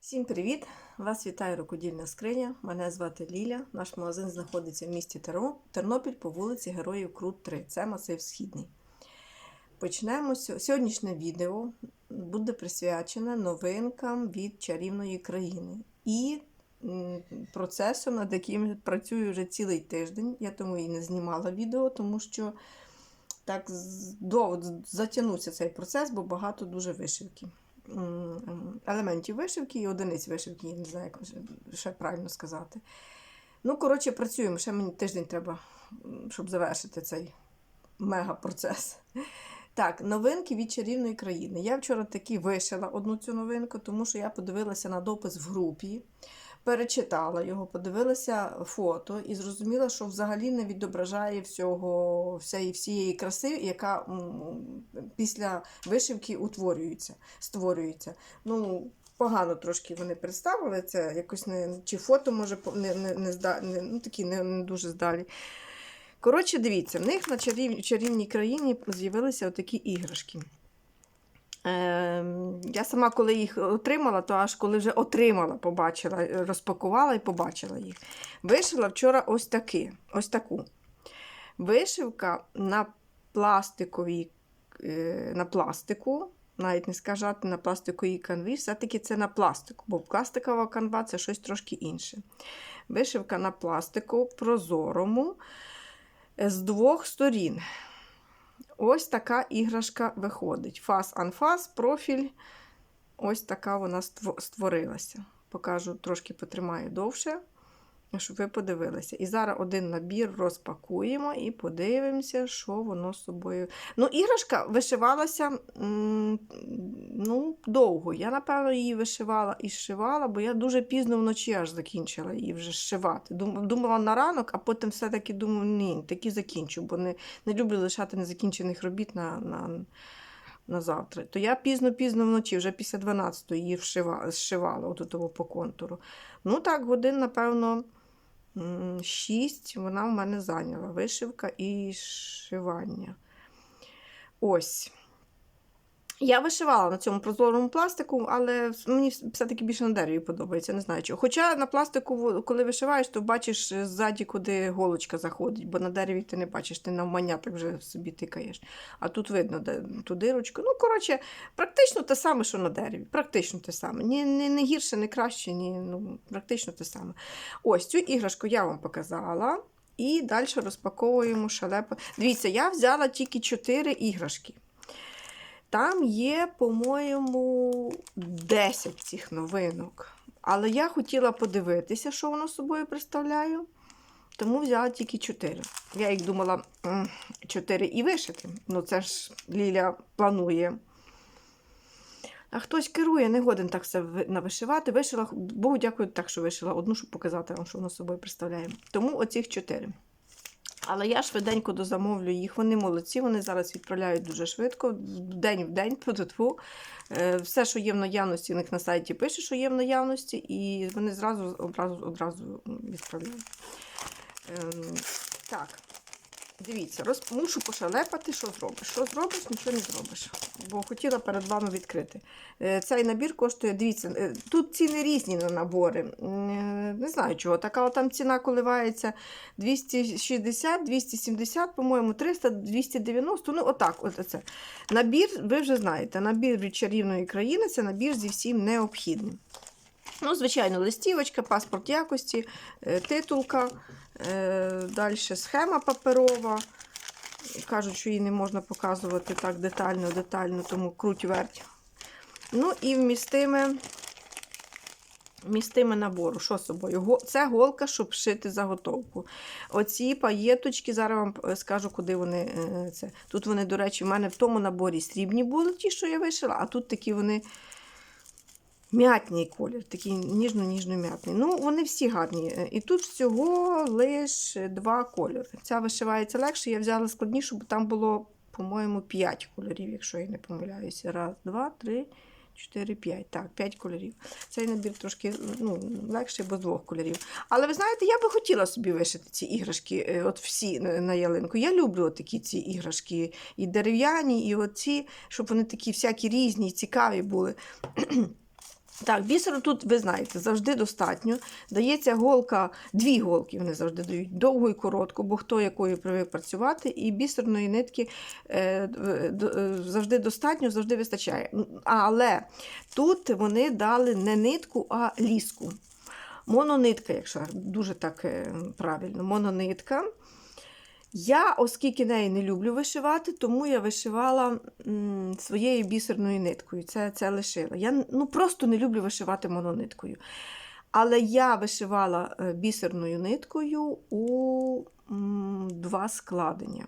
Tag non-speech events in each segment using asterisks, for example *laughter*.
Всім привіт! Вас вітає рукодільна скриня. Мене звати Ліля. Наш магазин знаходиться в місті Тернопіль по вулиці Героїв Крут 3. Це масив Східний. Почнемо сьогоднішнє відео буде присвячене новинкам від чарівної країни і процесу, над яким працюю вже цілий тиждень. Я тому і не знімала відео, тому що так затягнувся цей процес, бо багато дуже вишивки. Ем, Елементів вишивки і одиниць вишивки, я не знаю, як ще правильно сказати. Ну, коротше, працюємо. Ще мені тиждень треба, щоб завершити цей мега-процес. Так, новинки від чарівної країни. Я вчора таки вишила одну цю новинку, тому що я подивилася на допис в групі, перечитала його, подивилася фото і зрозуміла, що взагалі не відображає всього, всієї, всієї краси, яка після вишивки утворюється, створюється. Ну, погано трошки вони представили це, якось не, чи фото може не, не, не, не, ну, такі не, не дуже здалі. Коротше, дивіться, в них на чарів, чарівній країні з'явилися отакі іграшки. Ем, я сама, коли їх отримала, то аж коли вже отримала, побачила, е, розпакувала і побачила їх. Вишила вчора ось таки, ось таку. Вишивка на пластиковій, е, на пластику, навіть не сказати на пластиковій канві, все-таки це на пластику, бо пластикова канва це щось трошки інше. Вишивка на пластику прозорому е, з двох сторін. Ось така іграшка виходить. Фас-анфас, профіль. Ось така вона створилася. Покажу, трошки потримаю довше, щоб ви подивилися. І зараз один набір розпакуємо і подивимося, що воно з собою. Ну, іграшка вишивалася ну, довго. Я, напевно, її вишивала і зшивала, бо я дуже пізно вночі аж закінчила її вже зшивати. Думала на ранок, а потім все-таки думаю, ні, таки закінчу, бо не, не люблю лишати незакінчених робіт на, на, на завтра. То я пізно-пізно вночі, вже після 12 її вшива, зшивала того по контуру. Ну так, годин, напевно, 6 вона в мене зайняла. Вишивка і шивання. Ось. Я вишивала на цьому прозорому пластику, але мені все-таки більше на дереві подобається, не знаю чого. Хоча на пластику, коли вишиваєш, то бачиш ззаді, куди голочка заходить, бо на дереві ти не бачиш, ти навмання так вже собі тикаєш. А тут видно де, ту дирочку. Ну, коротше, практично те саме, що на дереві. Практично те саме. Ні, не, не гірше, не краще, ні, ну, практично те саме. Ось цю іграшку я вам показала. І далі розпаковуємо шалепо. Дивіться, я взяла тільки 4 іграшки. Там є, по-моєму, 10 цих новинок. Але я хотіла подивитися, що воно собою представляє. Тому взяла тільки 4. Я їх думала 4 і вишити. Ну, це ж Ліля планує. А хтось керує, не годен так все навишивати. Вишила, Богу дякую, так, що вишила одну, щоб показати вам, що воно собою представляє. Тому оцих 4. Але я швиденько дозамовлю їх. Вони молодці, вони зараз відправляють дуже швидко, день в день, тьфу-тьфу. Е, Все, що є в наявності, у них на сайті пише, що є в наявності, і вони зразу одразу, одразу відправляють. Ем, так, дивіться, роз... мушу пошалепати, що зробиш. Що зробиш, нічого не зробиш. Бо хотіла перед вами відкрити. Е, Цей набір коштує, дивіться, е, тут ціни різні на набори. Е, Не знаю чого. Така там ціна коливається 260, 270, по-моєму, 300, 290. Ну, отак. От це. Набір, ви вже знаєте, набір від чарівної країни це набір зі всім необхідним. Ну, звичайно, листівочка, паспорт якості, титулка, далі схема паперова. Кажуть, що її не можна показувати так детально, детально, тому круть верть. Ну і вмістиме, вмістиме набору. Що з собою? Це голка, щоб шити заготовку. Оці паєточки, зараз вам е, скажу, куди вони. е, це. Тут вони, до речі, в мене в тому наборі срібні були, ті, що я вишила, а тут такі вони. М'ятний колір, такий ніжно-ніжно-м'ятний. Ну, вони всі гарні. Е, І тут всього лише два кольори. Ця вишивається легше, я взяла складнішу, бо там було, по-моєму, 5 кольорів, якщо я не помиляюся. Раз, два, три, чотири, п'ять. Так, п'ять кольорів. Цей набір трошки ну, легший, бо з двох кольорів. Але ви знаєте, я би хотіла собі вишити ці іграшки, е, от всі на ялинку. Я люблю такі ці іграшки, і дерев'яні, і оці, щоб вони такі всякі різні, цікаві були. Так, бісеру тут, ви знаєте, завжди достатньо. Дається голка, дві голки вони завжди дають, довгу і коротку, бо хто якою привик працювати, і бісерної нитки е, д- е, завжди достатньо, завжди вистачає. Але тут вони дали не нитку, а ліску. Мононитка, якщо дуже так е, правильно, мононитка. Я, оскільки неї не люблю вишивати, тому я вишивала м, своєю бісерною ниткою. Це, це лишила. Я ну, просто не люблю вишивати монониткою. Але я вишивала е, бісерною ниткою у м, два складення.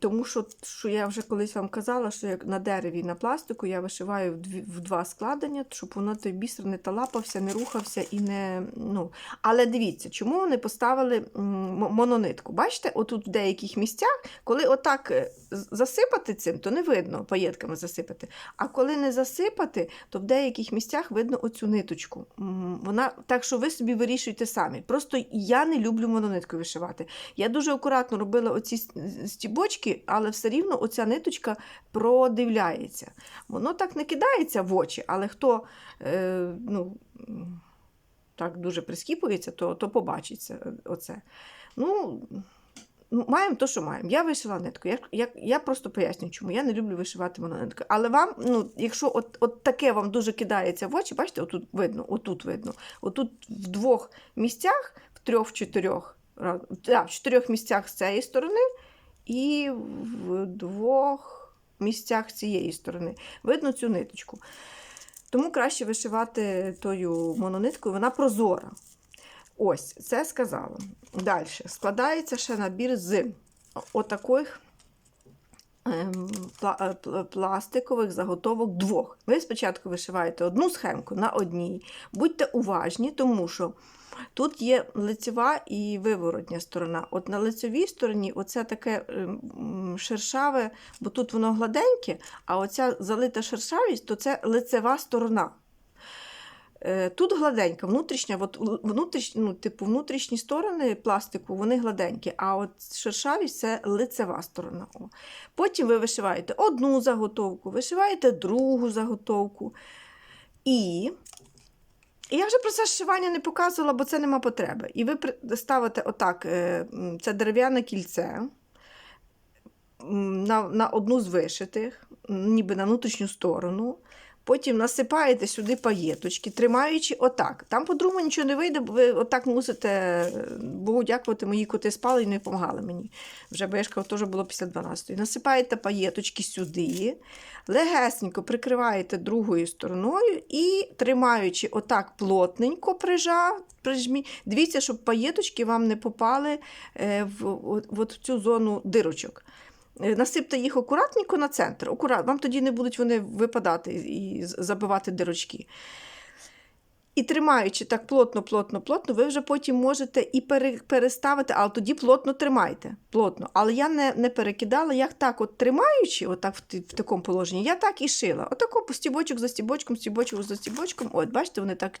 Тому що, що я вже колись вам казала, що як на дереві і на пластику я вишиваю в, дві, в два складення, щоб воно той бісер не талапався, не рухався і не. Ну. Але дивіться, чому вони поставили мононитку? Бачите, отут в деяких місцях, коли отак е, засипати цим, то не видно паєтками засипати. А коли не засипати, то в деяких місцях видно оцю ниточку. Вона так, що ви собі вирішуєте самі. Просто я не люблю монониткою вишивати. Я дуже акуратно робила оці с- стібочки, але все рівно оця ниточка продивляється. Воно так не кидається в очі, але хто е, ну, так дуже прискіпується, то, то побачиться е, оце. Ну, ну, маємо то, що маємо. Я вишила нитку. Я, я, я просто пояснюю, чому я не люблю вишивати мононитку. Але вам, ну, якщо от, от таке вам дуже кидається в очі, бачите, отут видно, отут видно. Отут в двох місцях, в трьох-чотирьох, в чотирьох місцях з цієї сторони і в двох місцях цієї сторони. Видно цю ниточку. Тому краще вишивати тою монониткою, вона прозора. Ось, це сказала. Далі. Складається ще набір з отаких ем, е, пл- пластикових заготовок двох. Ви спочатку вишиваєте одну схемку на одній. Будьте уважні, тому що тут є лицева і виворотня сторона. От на лицевій стороні оце таке ем, шершаве, бо тут воно гладеньке, а оця залита шершавість, то це лицева сторона. Е, Тут гладенька, внутрішня, от л- внутріш, ну, типу, внутрішні сторони пластику, вони гладенькі, а от шершавість це лицева сторона. Потім ви вишиваєте одну заготовку, вишиваєте другу заготовку. І і я вже процес шивання не показувала, бо це нема потреби. І ви ставите отак, е, це дерев'яне кільце на, на одну з вишитих, ніби на внутрішню сторону. Потім насипаєте сюди паєточки, тримаючи отак. Там по-другому нічого не вийде, бо ви отак мусите е, Богу дякувати, мої коти спали і не допомагали мені. Вже кажу, теж було після 12 Насипаєте паєточки сюди, легесенько прикриваєте другою стороною і тримаючи отак плотненько прижа, прижмі. Дивіться, щоб паєточки вам не попали е, в, от в цю зону дирочок. Е, Насипте їх акуратненько на центр. Акурат, вам тоді не будуть вони випадати і забивати дирочки. І тримаючи так плотно, плотно, плотно, ви вже потім можете і переставити, але тоді плотно тримайте. Плотно. Але я не, не перекидала, як так, от тримаючи, отак в, в такому положенні, я так і шила. Отако стібочок за стібочком, стібочок за стібочком. От, бачите, вони так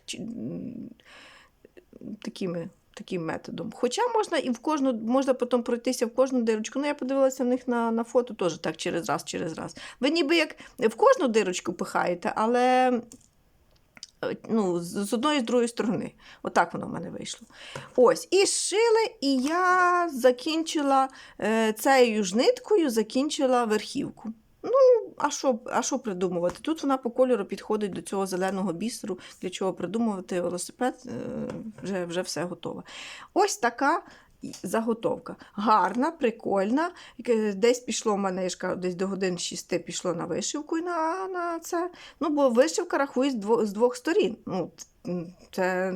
такими, таким методом. Хоча можна і в кожну, можна потім пройтися в кожну дирочку. Ну, я подивилася в них на, на фото теж так через раз, через раз. Ви ніби як в кожну дирочку пихаєте, але е, ну, з одної і з другої сторони. Отак воно в мене вийшло. Ось, і шили, і я закінчила е, цією ж ниткою, закінчила верхівку. Ну, а що, а що придумувати? Тут вона по кольору підходить до цього зеленого бісеру, для чого придумувати велосипед, е, вже, вже все готове. Ось така заготовка. Гарна, прикольна. Десь пішло в мене, я ж кажу, десь до годин 6 пішло на вишивку і на, на це. Ну, бо вишивка рахує з двох, з двох сторін. Ну, це,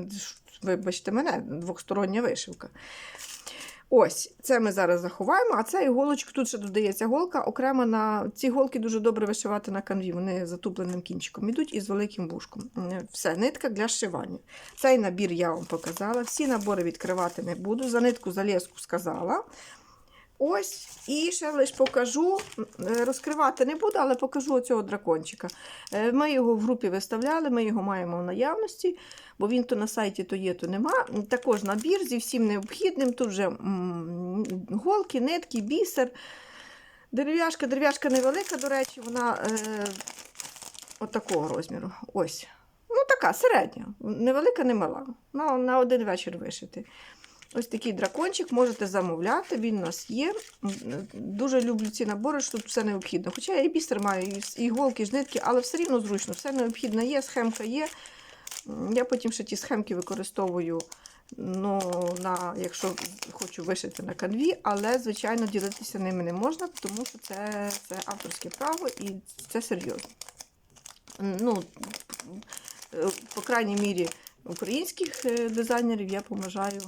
вибачте мене, двохстороння вишивка. Ось, це ми зараз заховаємо, а це іголочку, тут ще додається голка. Окремо на ці голки дуже добре вишивати на канві. Вони затупленим кінчиком ідуть і з великим вушком. Все, нитка для шивання. Цей набір я вам показала. Всі набори відкривати не буду. За нитку за леску сказала. Ось, і ще лише покажу, е, розкривати не буду, але покажу оцього дракончика. Е, Ми його в групі виставляли, ми його маємо в наявності, бо він то на сайті, то є, то нема. Також набір зі всім необхідним. Тут вже голки, нитки, бісер. Дерев'яшка, дерев'яшка невелика, до речі, вона е, от розміру. Ось. Ну, така середня, невелика, не мала. На, на один вечір вишити. Ось такий дракончик можете замовляти, він у нас є. Дуже люблю ці набори, що тут все необхідно. Хоча я і бістер маю, і іголки, і жнитки, але все рівно зручно, все необхідне є, схемка є. Я потім ще ті схемки використовую, ну, на, якщо хочу вишити на канві, але, звичайно, ділитися ними не можна, тому що це, це авторське право і це серйозно. Ну, е, по крайній мірі, українських е, дизайнерів я поважаю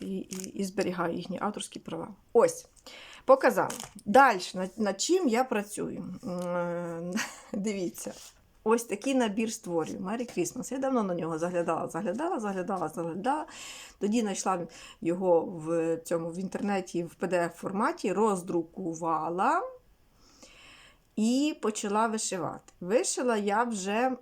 і, і, і зберігаю їхні авторські права. Ось, показала. Далі, над, над чим я працюю? Е, *laughs* Дивіться. Ось такий набір створюю. Merry Christmas. Я давно на нього заглядала, заглядала, заглядала, заглядала. Тоді знайшла його в цьому в інтернеті в PDF форматі, роздрукувала і почала вишивати. Вишила я вже.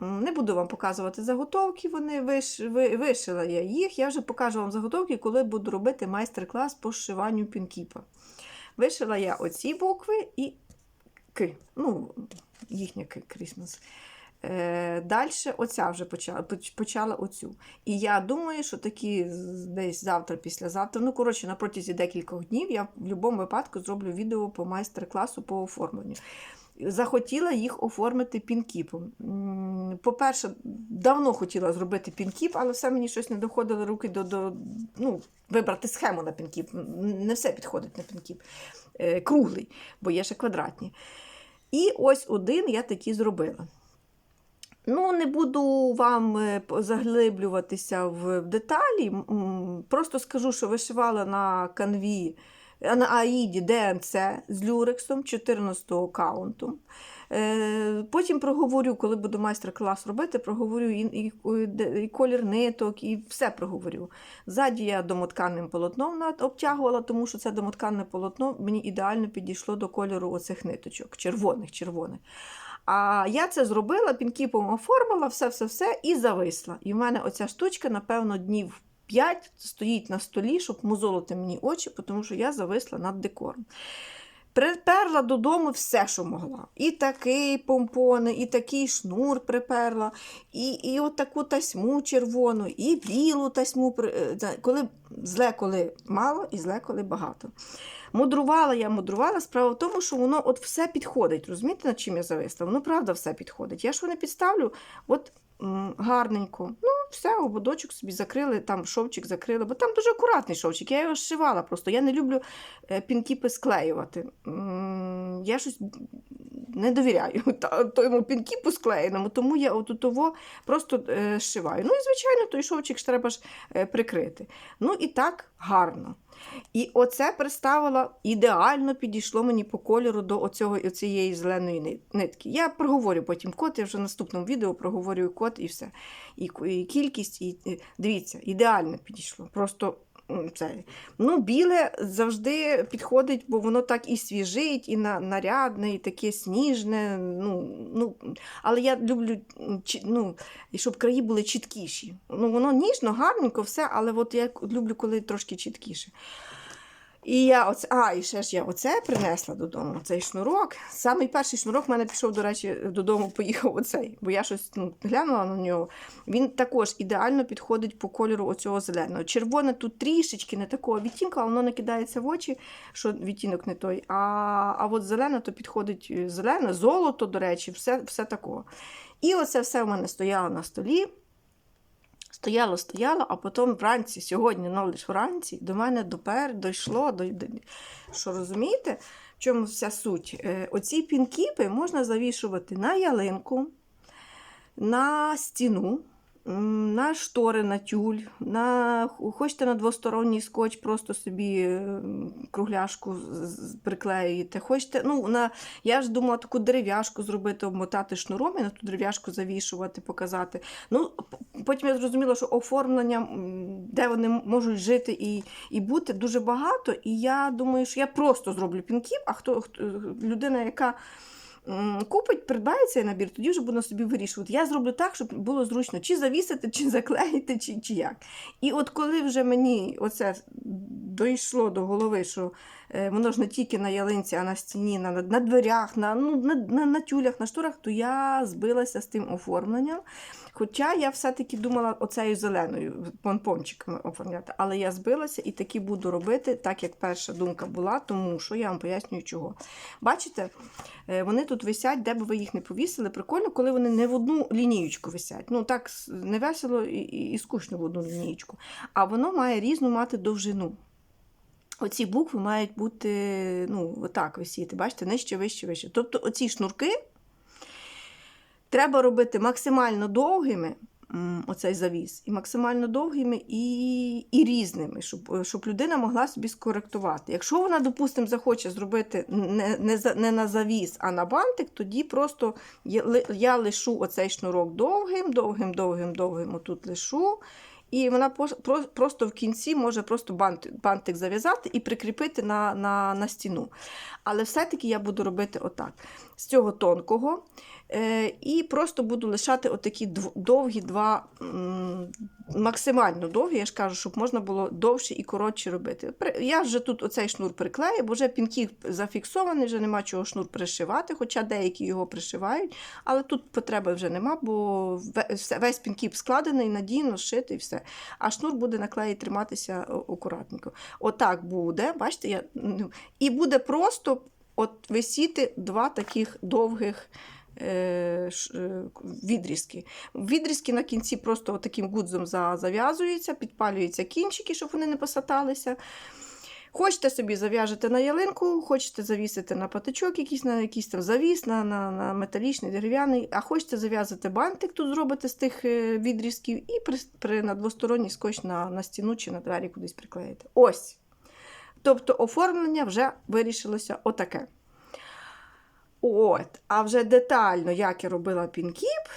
Не буду вам показувати заготовки, вони виш, ви- вишила я їх. Я вже покажу вам заготовки, коли буду робити майстер-клас по зшиванню пінкіпа. Вишила я оці букви і К. Ну, їхня К, Крісмас. Е, Далі оця вже почала, почала оцю. І я думаю, що такі десь завтра, післязавтра, ну, коротше, на протязі декількох днів я в будь-якому випадку зроблю відео по майстер-класу по оформленню. Захотіла їх оформити пінкіпом. По-перше, давно хотіла зробити пінкіп, але все мені щось не доходило руки до, до ну, вибрати схему на пінкіп. Не все підходить на пінкіп. Е, Круглий, бо є ще квадратні. І ось один я такий зробила. Ну, не буду вам е, заглиблюватися в деталі. Просто скажу, що вишивала на канві, на Аїді ДНЦ з люрексом 14 каунту. Е, Потім проговорю, коли буду майстер-клас робити, проговорю і, і, і колір ниток, і все проговорю. Ззаді я домотканним полотном обтягувала, тому що це домотканне полотно мені ідеально підійшло до кольору оцих ниточок, червоних, червоних. А я це зробила, пінкіпом оформила, все-все-все і зависла. І в мене оця штучка, напевно, днів 5 стоїть на столі, щоб мозолити мені очі, тому що я зависла над декором. Приперла додому все, що могла. І такий помпони, і такий шнур приперла, і, і от таку тасьму червону, і білу тасьму. е, Коли зле, коли мало, і зле, коли багато. Мудрувала я, мудрувала. Справа в тому, що воно от все підходить. Розумієте, над чим я зависла? Воно правда все підходить. Я що не підставлю, от гарненько. Ну, все, ободочок собі закрили, там шовчик закрили, бо там дуже акуратний шовчик. Я його зшивала просто. Я не люблю е, пінкіпи склеювати. Я щось не довіряю *laughs* та- тому пінкіпу склеєному, тому я того просто е, зшиваю. Ну і звичайно, той шовчик ж треба ж е, прикрити. Ну і так гарно. І оце представила ідеально підійшло мені по кольору до оцього, оцієї зеленої нитки. Я проговорю потім код, я вже в наступному відео проговорю код і все. І, і кількість, і, і дивіться, ідеально підійшло. Просто це. Ну, біле завжди підходить, бо воно так і свіжить, і на, нарядне, і таке сніжне. Ну, ну, але я люблю, ну, щоб краї були чіткіші. Ну, воно ніжно, гарненько, все, але от я люблю, коли трошки чіткіше. І я оце, а, і ще ж я оце принесла додому, цей шнурок. Самий перший шнурок в мене пішов, до речі, додому, *laughs* поїхав оцей, бо я щось ну, глянула на нього. Він також ідеально підходить по кольору оцього зеленого. Червоне тут трішечки не такого відтінка, але воно не кидається в очі, що відтінок не той. А, а от зелене то підходить е, зелене, золото, до речі, все, все такого. І оце все в мене стояло на столі. Стояло, стояла, а потім вранці, сьогодні, ну лише вранці, до мене допер дійшло, до, що розумієте, в чому вся суть? Е, оці пінкіпи можна завішувати на ялинку, на стіну, на штори, на тюль, на, хочете на двосторонній скотч, просто собі кругляшку приклеюєте. Хочете, ну, на, я ж думала таку дерев'яшку зробити, обмотати шнуром і на ту дерев'яшку завішувати, показати. Ну, потім я зрозуміла, що оформлення, де вони можуть жити і, і бути, дуже багато. І я думаю, що я просто зроблю пінкіп, а хто, хто людина, яка купить, придбає цей набір, тоді вже буде собі вирішувати. Я зроблю так, щоб було зручно чи завісити, чи заклеїти, чи, чи як. І от коли вже мені оце дійшло до голови, що е, воно ж не тільки на ялинці, а на стіні, на, на дверях, на, ну, на, на, на тюлях, на шторах, то я збилася з тим оформленням. Хоча я все-таки думала оцею зеленою помпончиками оформляти, але я збилася і таки буду робити, так як перша думка була, тому що я вам пояснюю чого. Бачите, е, вони тут висять, де б ви їх не повісили. Прикольно, коли вони не в одну лінієчку висять. Ну так с- не весело і, і, і скучно в одну лінієчку. А воно має різну мати довжину. Оці букви мають бути ну, отак висіти, бачите, нижче, вище, вище. Тобто оці шнурки треба робити максимально довгими, оцей завіс, і максимально довгими і, і різними, щоб, щоб людина могла собі скоректувати. Якщо вона, допустимо, захоче зробити не, не, не на завіс, а на бантик, тоді просто я, я лишу оцей шнурок довгим, довгим, довгим, довгим, отут лишу. І вона просто в кінці може просто бантик зав'язати і прикріпити на, на, на стіну. Але все-таки я буду робити отак. З цього тонкого. Е, і просто буду лишати отакі довгі два, максимально довгі, я ж кажу, щоб можна було довше і коротше робити. Я вже тут оцей шнур приклею, бо вже пінків зафіксований, вже нема чого шнур пришивати, хоча деякі його пришивають, але тут потреби вже нема, бо весь пінкіп складений, надійно зшитий, все. А шнур буде на клеї триматися акуратненько. Отак буде, бачите, я, ну, і буде просто от висіти два таких довгих відрізки. Відрізки на кінці просто таким гудзом за- зав'язуються, підпалюються кінчики, щоб вони не посаталися. Хочете собі зав'яжете на ялинку, хочете завісити на патичок, якийсь на якийсь там завіс, на, на, на металічний, дерев'яний, а хочете зав'язати бантик, тут зробите з тих е, відрізків і при, при, на двосторонній скотч на, на стіну чи на двері кудись приклеїте. Ось. Тобто оформлення вже вирішилося отаке. От, а вже детально, як я робила пінкіп,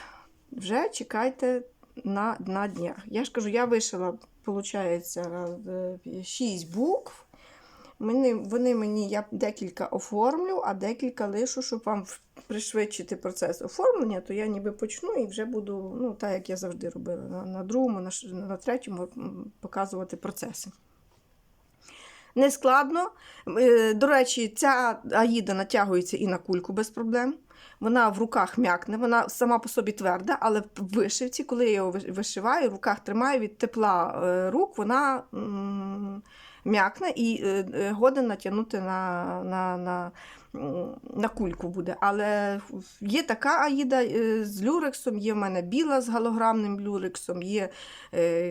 вже чекайте на, на днях. Я ж кажу, я вишила, виходить, 6 букв. Мені, вони мені, я декілька оформлю, а декілька лишу, щоб вам пришвидшити процес оформлення, то я ніби почну і вже буду, ну, так як я завжди робила, на, на другому, на, на третьому показувати процеси. Нескладно. Е, До речі, ця аїда натягується і на кульку без проблем. Вона в руках м'якне, вона сама по собі тверда, але в вишивці, коли я його вишиваю, в руках тримаю від тепла е, рук, вона м'якне і е, годен натягнути на, на, на, на кульку буде. Але є така аїда з люрексом, є в мене біла з галограмним люрексом, є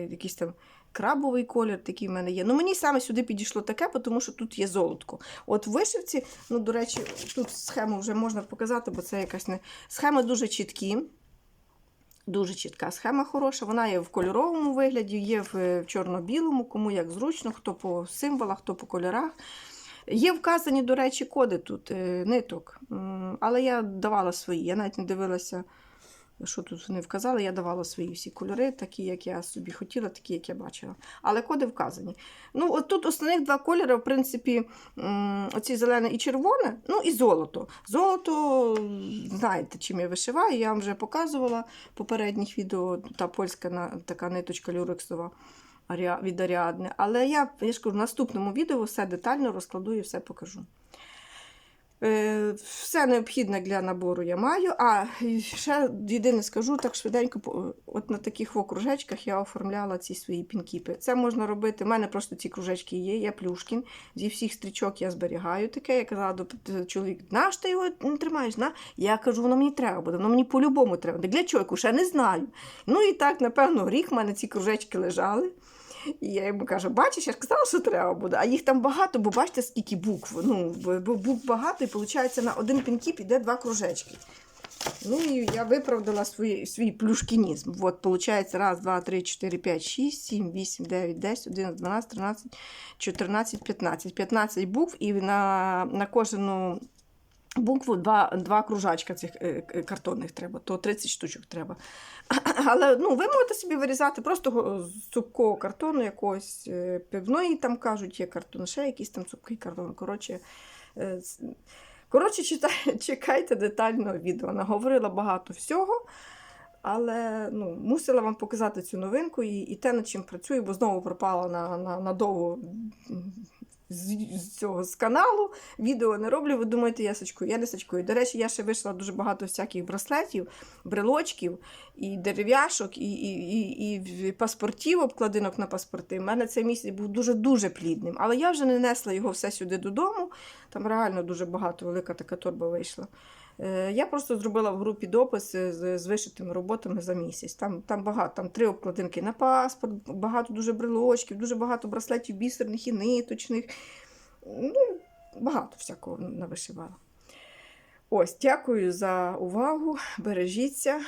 якийсь там крабовий колір, такий в мене є. Ну, мені саме сюди підійшло таке, тому що тут є золотко. От в вишивці, ну, до речі, тут схему вже можна показати, бо це якась не. Схеми дуже чіткі. Дуже чітка схема хороша. Вона є в кольоровому вигляді, є в, в чорно-білому, кому як зручно, хто по символах, хто по кольорах. Є вказані, до речі, коди тут, е, ниток. Але я давала свої. Я навіть не дивилася, що тут вони вказали. Я давала свої всі кольори, такі, як я собі хотіла, такі, як я бачила. Але коди вказані. Ну, от тут основних два кольори, в принципі, оці зелене і червоне, ну і золото. Золото, знаєте, чим я вишиваю, я вам вже показувала в попередніх відео, та польська така ниточка люрексова від Аріадни. Але я, я ж кажу, в наступному відео все детально розкладу і все покажу. Е, Все необхідне для набору я маю. А ще єдине скажу так швиденько, от на таких о кружечках я оформляла ці свої пінкіпи. Це можна робити. У мене просто ці кружечки є, я плюшкін. Зі всіх стрічок я зберігаю таке. Я казала до чоловіка, наш ти його не тримаєш? На? Я кажу, воно мені треба буде, воно мені по-любому треба. Для? Я ще не знаю. Ну і так, напевно, рік в мене ці кружечки лежали. І я йому кажу, бачиш, я ж казала, що треба буде. А їх там багато, бо бачите, скільки букв. Ну, букв багато, і виходить, на один пінкіп іде два кружечки. Ну і я виправдала свій, свій плюшкінізм. От, виходить, раз, два, три, чотири, п'ять, шість, сім, вісім, дев'ять, десять, одинадцять, дванадцять, тринадцять, чотирнадцять, п'ятнадцять. П'ятнадцять букв, і на, на кожну букву два, два кружачка цих е, картонних треба, то 30 штучок треба. *clears throat* Але ну, ви можете собі вирізати просто з цупкого картону якогось е, пивної, там кажуть, є картон, ще якийсь там цупкий картон. Коротше, е, коротше читай, *laughs* чекайте детального відео. Наговорила багато всього. Але ну, мусила вам показати цю новинку і, і те, над чим працюю, бо знову пропала на, на, на довго з, з цього з каналу. Відео не роблю. Ви думаєте, я сачкую. Я не сачкую. До речі, я ще вийшла дуже багато всяких браслетів, брелочків, і дерев'яшок, і, і, і, і паспортів, обкладинок на паспорти. У мене цей місяць був дуже-дуже плідним. Але я вже не несла його все сюди додому. Там реально дуже багато, велика така торба вийшла. Е, Я просто зробила в групі допис з, з вишитими роботами за місяць. Там, там багато, там три обкладинки на паспорт, багато дуже брелочків, дуже багато браслетів бісерних і ниточних. Ну, багато всякого навишивала. Ось, дякую за увагу. Бережіться.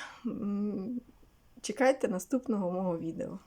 Чекайте наступного мого відео.